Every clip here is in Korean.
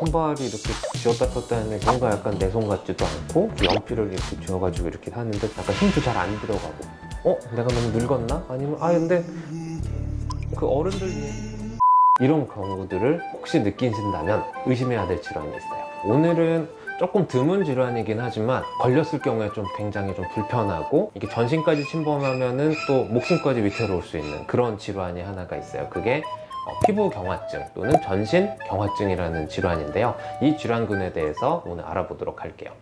손발이 이렇게 쥐었다 폈다 했는데 뭔가 약간 내 손 같지도 않고 연필을 이렇게 쥐어가지고 이렇게 하는데 약간 힘도 잘 안 들어가고 어? 내가 너무 늙었나? 아니면 아 근데 그 어른들 이런 경우들을 혹시 느끼신다면 의심해야 될 질환이 있어요 오늘은 조금 드문 질환이긴 하지만 걸렸을 경우에 좀 굉장히 좀 불편하고 이게 전신까지 침범하면은 또 목숨까지 위태로울 수 있는 그런 질환이 하나가 있어요. 그게 어, 피부 경화증 또는 전신 경화증이라는 질환인데요. 이 질환군에 대해서 오늘 알아보도록 할게요.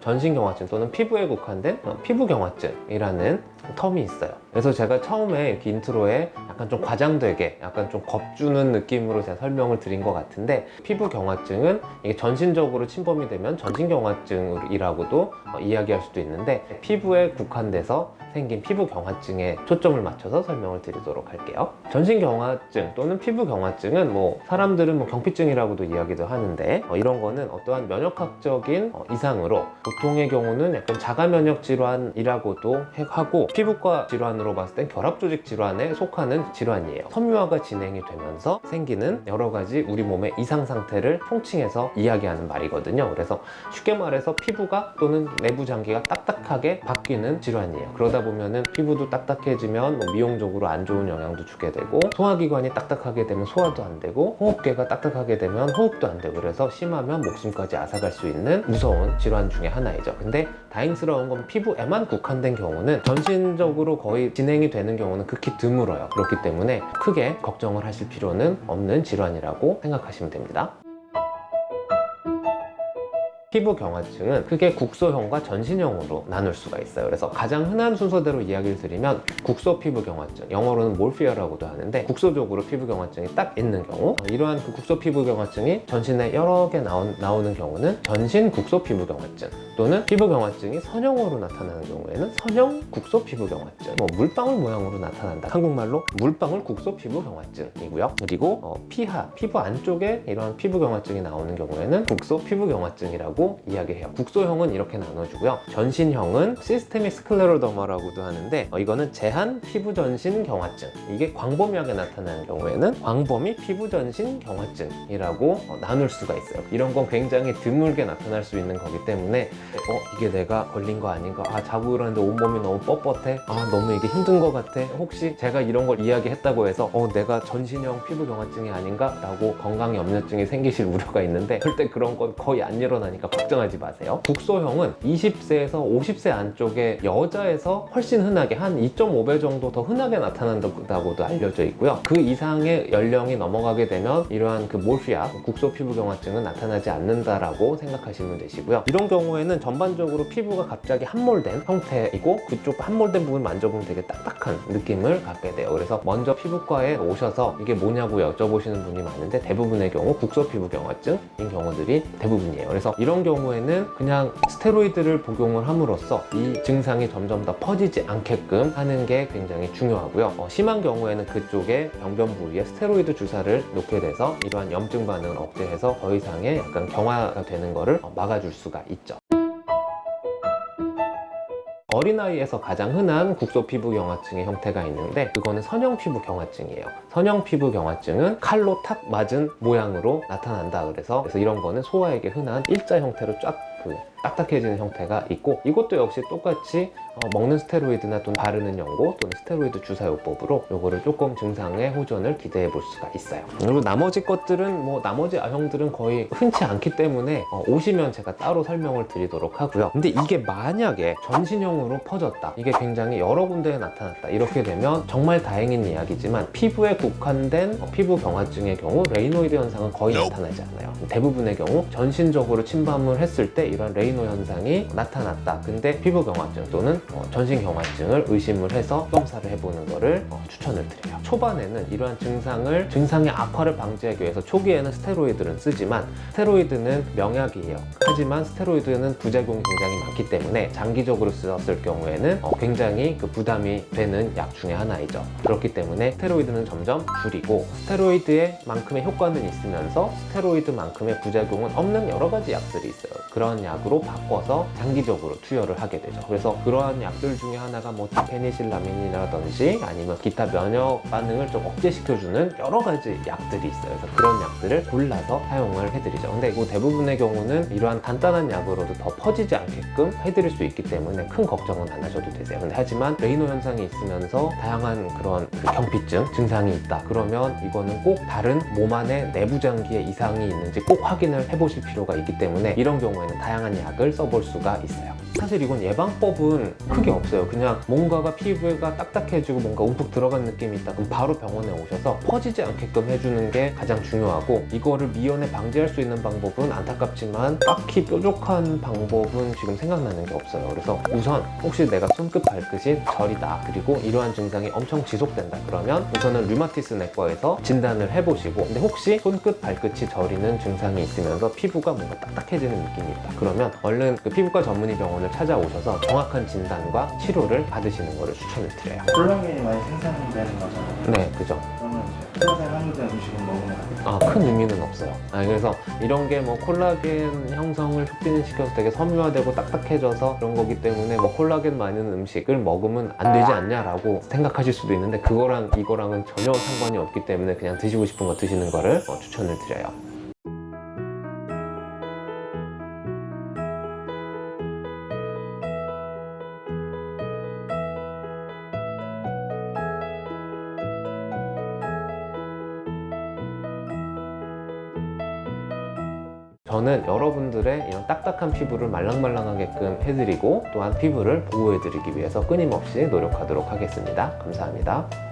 전신 경화증 또는 피부에 국한된 어, 피부 경화증이라는 텀이 있어요. 그래서 제가 처음에 이렇게 인트로에 약간 좀 과장되게 약간 좀 겁주는 느낌으로 제가 설명을 드린 것 같은데 피부 경화증은 이게 전신적으로 침범이 되면 전신 경화증이라고도 어, 이야기할 수도 있는데 피부에 국한돼서 생긴 피부 경화증에 초점을 맞춰서 설명을 드리도록 할게요. 전신 경화증 또는 피부 경화증은 뭐 사람들은 뭐 경피증이라고도 이야기도 하는데 어, 이런 거는 어떠한 면역학적인 어, 이상으로 보통의 경우는 약간 자가 면역 질환이라고도 하고 피부과 질환으로 봤을 땐 결합 조직 질환에 속하는 질환이에요. 섬유화가 진행이 되면서 생기는 여러 가지 우리 몸의 이상 상태를 통칭해서 이야기하는 말이거든요. 그래서 쉽게 말해서 피부가 또는 내부 장기가 딱딱하게 바뀌는 질환이에요. 그러다 보면은 피부도 딱딱해지면 뭐 미용적으로 안 좋은 영향도 주게 되고 소화기관이 딱딱하게 되면 소화도 안 되고 호흡계가 딱딱하게 되면 호흡도 안 되고 그래서 심하면 목숨까지 앗아갈 수 있는 무서운 질환 중에 하나이죠. 근데 다행스러운 건 피부에만 국한된 경우는 전신 적으로 거의 진행이 되는 경우는 극히 드물어요. 그렇기 때문에 크게 걱정을 하실 필요는 없는 질환이라고 생각하시면 됩니다. 피부 경화증은 크게 국소형과 전신형으로 나눌 수가 있어요. 그래서 가장 흔한 순서대로 이야기를 드리면 국소 피부 경화증, 영어로는 몰피아라고도 하는데 국소적으로 피부 경화증이 딱 있는 경우, 어, 이러한 그 국소 피부 경화증이 전신에 여러 개 나온, 나오는 경우는 전신 국소 피부 경화증 또는 피부 경화증이 선형으로 나타나는 경우에는 선형 국소 피부 경화증, 뭐 물방울 모양으로 나타난다. 한국말로 물방울 국소 피부 경화증이고요. 그리고 어, 피하, 피부 안쪽에 이러한 피부 경화증이 나오는 경우에는 국소 피부 경화증이라고 이야기해요. 국소형은 이렇게 나눠주고요. 전신형은 시스테믹 스클레로더마라고도 하는데 어, 이거는 제한 피부 전신 경화증. 이게 광범위하게 나타나는 경우에는 광범위 피부 전신 경화증이라고 어, 나눌 수가 있어요. 이런 건 굉장히 드물게 나타날 수 있는 거기 때문에 어 이게 내가 걸린 거 아닌가? 아 자고 일어났는데 온몸이 너무 뻣뻣해. 아 너무 이게 힘든 거 같아. 혹시 제가 이런 걸 이야기했다고 해서 어 내가 전신형 피부 경화증이 아닌가?라고 건강 염려증이 생기실 우려가 있는데 절대 그런 건 거의 안 일어나니까 걱정하지 마세요. 국소형은 20세에서 50세 안쪽의 여자에서 훨씬 흔하게 한 2.5배 정도 더 흔하게 나타난다고도 알려져 있고요. 그 이상의 연령이 넘어가게 되면 이러한 그 몰피아 국소 피부 경화증은 나타나지 않는다라고 생각하시면 되시고요. 이런 경우에는 전반적으로 피부가 갑자기 함몰된 형태이고 그쪽 함몰된 부분 만져보면 되게 딱딱한 느낌을 갖게 돼요. 그래서 먼저 피부과에 오셔서 이게 뭐냐고 여쭤보시는 분이 많은데 대부분의 경우 국소 피부 경화증인 경우들이 대부분이에요. 그래서 이런 경우에는 그냥 스테로이드를 복용을 함으로써 이 증상이 점점 더 퍼지지 않게끔 하는 게 굉장히 중요하고요. 어, 심한 경우에는 그쪽에 병변 부위에 스테로이드 주사를 놓게 돼서 이러한 염증 반응을 억제해서 더 이상의 약간 경화가 되는 거를 어, 막아줄 수가 있죠. 어린아이에서 가장 흔한 국소 피부 경화증의 형태가 있는데 그거는 선형 피부 경화증이에요. 선형 피부 경화증은 칼로 탁 맞은 모양으로 나타난다 그래서 그래서 이런 거는 소아에게 흔한 일자 형태로 쫙 그 딱딱해지는 형태가 있고 이것도 역시 똑같이 어, 먹는 스테로이드나 또는 바르는 연고 또는 스테로이드 주사요법으로 요거를 조금 증상의 호전을 기대해 볼 수가 있어요. 그리고 나머지 것들은 뭐 나머지 아형들은 거의 흔치 않기 때문에 어, 오시면 제가 따로 설명을 드리도록 하고요. 근데 이게 만약에 전신형으로 퍼졌다. 이게 굉장히 여러 군데에 나타났다. 이렇게 되면 정말 다행인 이야기지만 피부에 국한된 어, 피부 경화증의 경우 레이노이드 현상은 거의 나타나지 않아요. 대부분의 경우 전신적으로 침범을 했을 때 이런 레이노 현상이 나타났다. 근데 피부 경화증 또는 어, 전신 경화증을 의심을 해서 검사를 해보는 거를 어, 추천을 드려요. 초반에는 이러한 증상을 증상의 악화를 방지하기 위해서 초기에는 스테로이드를 쓰지만 스테로이드는 명약이에요. 하지만 스테로이드는 부작용이 굉장히 많기 때문에 장기적으로 쓰였을 경우에는 어, 굉장히 그 부담이 되는 약 중에 하나이죠. 그렇기 때문에 스테로이드는 점점 줄이고 스테로이드의 만큼의 효과는 있으면서 스테로이드만큼의 부작용은 없는 여러 가지 약들이 있어요. 그런 약으로 바꿔서 장기적으로 투여를 하게 되죠. 그래서 그러한 약들 중에 하나가 뭐 디페니실라민이라든지 아니면 기타 면역 반응을 좀 억제시켜주는 여러 가지 약들이 있어요. 그래서 그런 약들을 골라서 사용을 해드리죠. 근데 뭐 대부분의 경우는 이러한 간단한 약으로도 더 퍼지지 않게끔 해드릴 수 있기 때문에 큰 걱정은 안 하셔도 되세요. 근데 하지만 레이노 현상이 있으면서 다양한 그런 그 경피증 증상이 있다. 그러면 이거는 꼭 다른 몸 안에 내부 장기에 이상이 있는지 꼭 확인을 해보실 필요가 있기 때문에 이런 경우에는 다 양한 약을 써볼 수가 있어요. 사실 이건 예방법은 크게 없어요. 그냥 뭔가가 피부가 딱딱해지고 뭔가 움푹 들어간 느낌이 있다. 그럼 바로 병원에 오셔서 퍼지지 않게끔 해주는 게 가장 중요하고 이거를 미연에 방지할 수 있는 방법은 안타깝지만 딱히 뾰족한 방법은 지금 생각나는 게 없어요. 그래서 우선 혹시 내가 손끝 발끝이 저리다 그리고 이러한 증상이 엄청 지속된다 그러면 우선은 류마티스 내과에서 진단을 해보시고 근데 혹시 손끝 발끝이 저리는 증상이 있으면서 피부가 뭔가 딱딱해지는 느낌이 있다 그러면 얼른 그 피부과 전문의 병원 을 찾아오셔서 정확한 진단과 치료를 받으시는 것을 추천을 드려요. 콜라겐이 많이 생산되는 거잖아요. 네, 그죠. 그러면 이제 생산 한국의 음식은 먹으면 안 돼요. 아, 큰 의미는 없어요. 아, 그래서 이런 게 뭐 콜라겐 형성을 촉진시켜서 되게 섬유화되고 딱딱해져서 그런 거기 때문에 뭐 콜라겐 많은 음식을 먹으면 안 되지 않냐라고 생각하실 수도 있는데 그거랑 이거랑은 전혀 상관이 없기 때문에 그냥 드시고 싶은 거 드시는 거를 어, 추천을 드려요. 저는 여러분들의 이런 딱딱한 피부를 말랑말랑하게끔 해드리고 또한 피부를 보호해드리기 위해서 끊임없이 노력하도록 하겠습니다. 감사합니다.